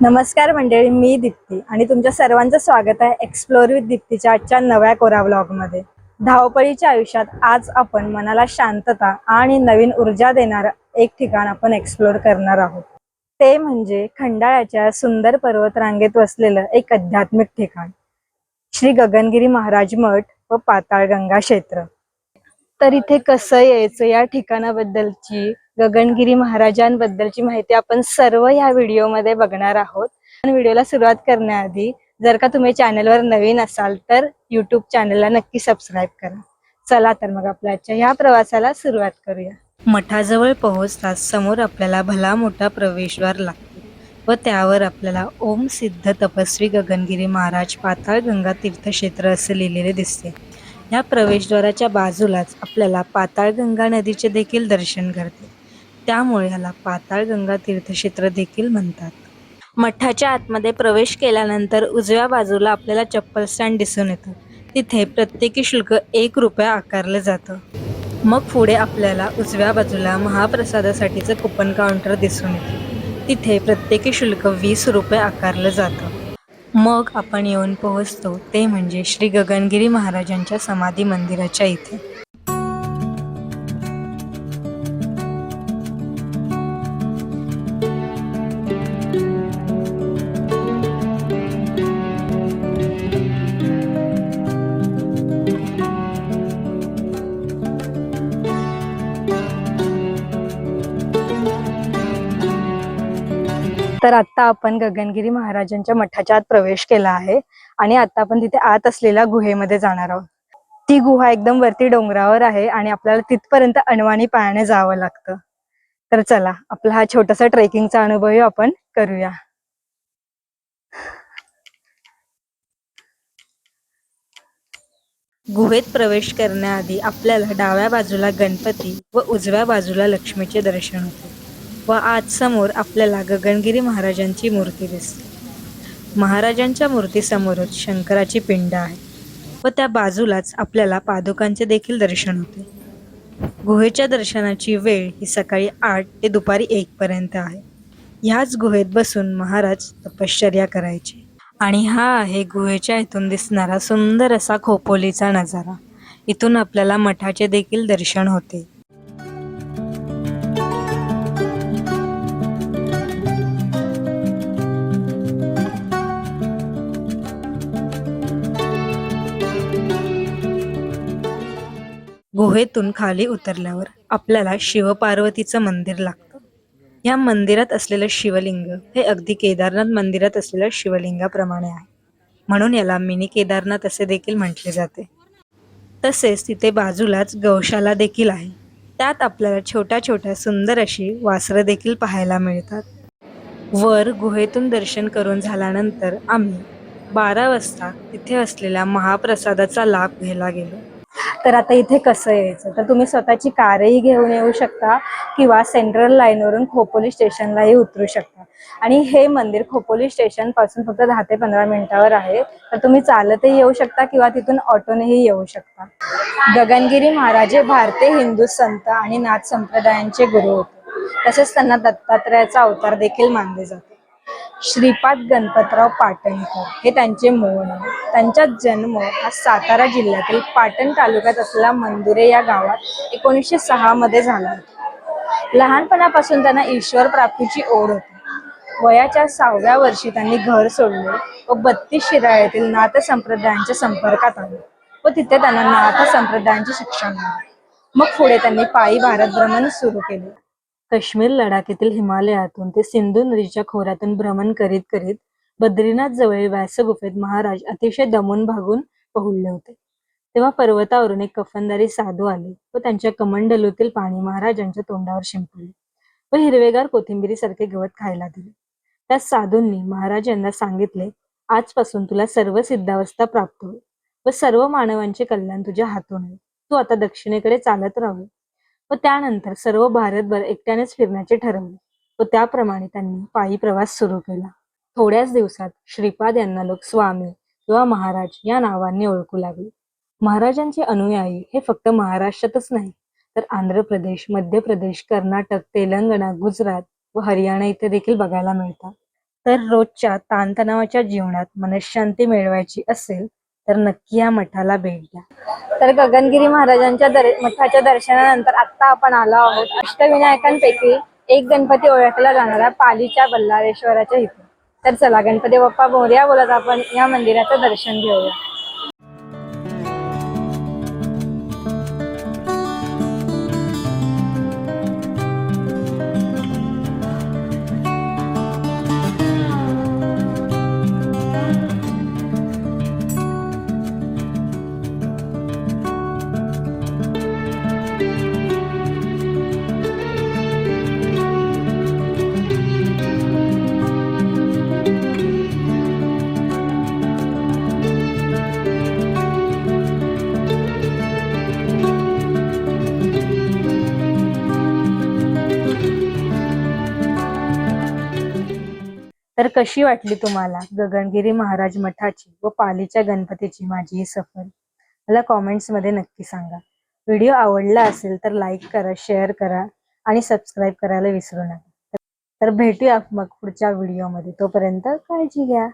नमस्कार मंडळी मी दीप्ती आणि तुमच्या सर्वांचं स्वागत आहे एक्सप्लोर विथ दीप्तीच्या आजच्या नव्या कोरा ब्लॉगमध्ये धावपळीच्या आयुष्यात आज आपण मनाला शांतता आणि नवीन ऊर्जा देणारं एक ठिकाण आपण एक्सप्लोर करणार आहोत. ते म्हणजे खंडाळ्याच्या सुंदर पर्वतरांगेत वसलेलं एक आध्यात्मिक ठिकाण. श्री गगनगिरी महाराज मठ व पाताळगंगा क्षेत्र. तर इथे कसं यायचं या ठिकाणाबद्दलची गगनगिरी महाराजांबद्दलची माहिती आपण सर्व ह्या व्हिडिओमध्ये बघणार आहोत. पण व्हिडिओला सुरुवात करण्याआधी जर का तुम्ही चॅनलवर नवीन असाल तर युट्यूब चॅनलला नक्की सबस्क्राईब करा. चला तर मग आपल्या आजच्या ह्या प्रवासाला सुरुवात करूया. मठाजवळ पोहोचताच समोर आपल्याला भला मोठा प्रवेशद्वार लागतो व त्यावर आपल्याला ओम सिद्ध तपस्वी गगनगिरी महाराज पाताळ गंगा तीर्थक्षेत्र असे लिहिलेले दिसते. या प्रवेशद्वाराच्या बाजूलाच आपल्याला पाताळगंगा नदीचे देखील दर्शन घडते. त्यामुळे ह्याला पाताळगंगा तीर्थक्षेत्र देखील म्हणतात. मठाच्या आतमध्ये प्रवेश केल्यानंतर उजव्या बाजूला आपल्याला चप्पल स्टँड दिसून येतं. तिथे प्रत्येकी शुल्क एक रुपया आकारलं जातं. मग पुढे आपल्याला उजव्या बाजूला महाप्रसादासाठीचं कुपन काउंटर दिसून येतं. तिथे प्रत्येकी शुल्क वीस रुपये आकारलं जातं. मग आपण येऊन पोहोचतो. ते म्हणजे श्री गगनगिरी महाराजांच्या समाधी मंदिराच्या इथे. तर आता आपण गगनगिरी महाराजांच्या मठाच्या आत प्रवेश केला आहे आणि आता आपण तिथे आत असलेल्या गुहेमध्ये जाणार आहोत. ती गुहा एकदम वरती डोंगरावर आहे आणि आपल्याला तिथपर्यंत अणवाणी पायाने जावं लागतं. तर चला आपला हा छोटासा ट्रेकिंगचा अनुभव आपण करूया. गुहेत प्रवेश करण्याआधी आपल्याला डाव्या बाजूला गणपती व उजव्या बाजूला लक्ष्मीचे दर्शन होते. व आज समोर आपल्याला गगनगिरी महाराजांची मूर्ती दिसते. महाराजांच्या मूर्तीसमोरच शंकराची पिंड आहे व त्या बाजूलाच आपल्याला पादुकांचे देखील दर्शन होते. गुहेच्या दर्शनाची वेळ ही सकाळी आठ ते दुपारी एक पर्यंत आहे. ह्याच गुहेत बसून महाराज तपश्चर्या करायचे. आणि हा आहे गुहेच्या इथून दिसणारा सुंदर असा खोपोलीचा नजारा. इथून आपल्याला मठाचे देखील दर्शन होते. गुहेतून खाली उतरल्यावर आपल्याला शिवपार्वतीचं मंदिर लागतं. या मंदिरात असलेलं शिवलिंग हे अगदी केदारनाथ मंदिरात असलेल्या शिवलिंगाप्रमाणे आहे. म्हणून याला मिनी केदारनाथ असे देखील म्हटले जाते. तसेच तिथे बाजूलाच गौशाला देखील आहे. त्यात आपल्याला छोट्या छोट्या सुंदर अशी वासरं देखील पाहायला मिळतात. वर गुहेतून दर्शन करून झाल्यानंतर आम्ही बारा वाजता तिथे असलेल्या महाप्रसादाचा लाभ घ्यायला गेलो. तर आता इथे कसं यायचं? तर तुम्ही स्वतःची कारही घेऊन येऊ शकता किंवा सेंट्रल लाईनवरून खोपोली स्टेशनलाही उतरू शकता. आणि हे मंदिर खोपोली स्टेशनपासून फक्त दहा ते पंधरा मिनिटावर आहे. तर तुम्ही चालतही येऊ शकता किंवा तिथून ऑटोनेही येऊ शकता. गगनगिरी महाराज हे भारतीय हिंदू संत आणि नाथ संप्रदायांचे गुरु होते. तसेच त्यांना दत्तात्रयाचा अवतार देखील मानले जाते. श्रीपाद गणपतराव पाटणकर. हे त्यांचे मूळ नाव. त्यांचा जन्म हा सातारा जिल्ह्यातील पाटण तालुक्यात असलेल्या मंदुरे या गावात एकोणीसशे सहा मध्ये झाला होता. लहानपणापासून त्यांना ईश्वर प्राप्तीची ओढ होती. वयाच्या सहाव्या वर्षी त्यांनी घर सोडले व बत्तीस शिराळ्यातील नाथ संप्रदायांच्या संपर्कात आले व तिथे त्यांना नाथ संप्रदायांचे शिक्षण मिळाले. मग पुढे त्यांनी पायी भारत भ्रमण सुरू केले. काश्मीर लडाख हिमालयातून ते सिंधू नदीच्या खोऱ्यातून भ्रमण करीत करीत बद्रीनाथ जवळील व्यास गुफेत महाराज अतिशय दमून भागून पहुडले होते. तेव्हा पर्वतावरून एक कफनदारी साधू आले व त्यांच्या कमंडलूतील पाणी महाराजांच्या तोंडावर शिंपडले व हिरवेगार कोथिंबिरीसारखे गवत खायला दिले. त्या साधूंनी महाराज यांना सांगितले आजपासून तुला सर्व सिद्धावस्था प्राप्त होईल व सर्व मानवांचे कल्याण तुझ्या हातून होईल. तू आता दक्षिणेकडे चालत राहू. व त्यानंतर सर्व भारतभर एकट्यानेच फिरण्याचे ठरवले व त्याप्रमाणे त्यांनी पायी प्रवास सुरू केला. थोड्याच दिवसात श्रीपाद यांना लोक स्वामी किंवा महाराज या नावांनी ओळखू लागले. महाराजांचे अनुयायी हे फक्त महाराष्ट्रातच नाही तर आंध्र प्रदेश मध्य प्रदेश कर्नाटक तेलंगणा गुजरात व हरियाणा इथे देखील बघायला मिळतात. तर रोजच्या ताणतणावाच्या जीवनात मनशांती मिळवायची असेल तर नक्की या मठाला भेट द्या. तर गगनगिरी महाराजांच्या दर मठाच्या दर्शनानंतर आता आपण आलो आहोत. अष्टविनायकांपैकी एक गणपती ओळखला जाणारा पालीच्या बल्लारेश्वराच्या इथे. तर चला गणपती बाप्पा मोर्या बोलत आपण या मंदिराचं दर्शन घेऊया. तर कशी वाटली तुम्हाला गगनगिरी महाराज मठाची व पालीच्या गणपतीची माझी ही सफर? मला कॉमेंट्समध्ये नक्की सांगा. व्हिडिओ आवडला असेल तर लाईक करा शेअर करा आणि सबस्क्राईब करायला विसरू नका. तर भेटूया मग पुढच्या व्हिडिओमध्ये तोपर्यंत काळजी घ्या.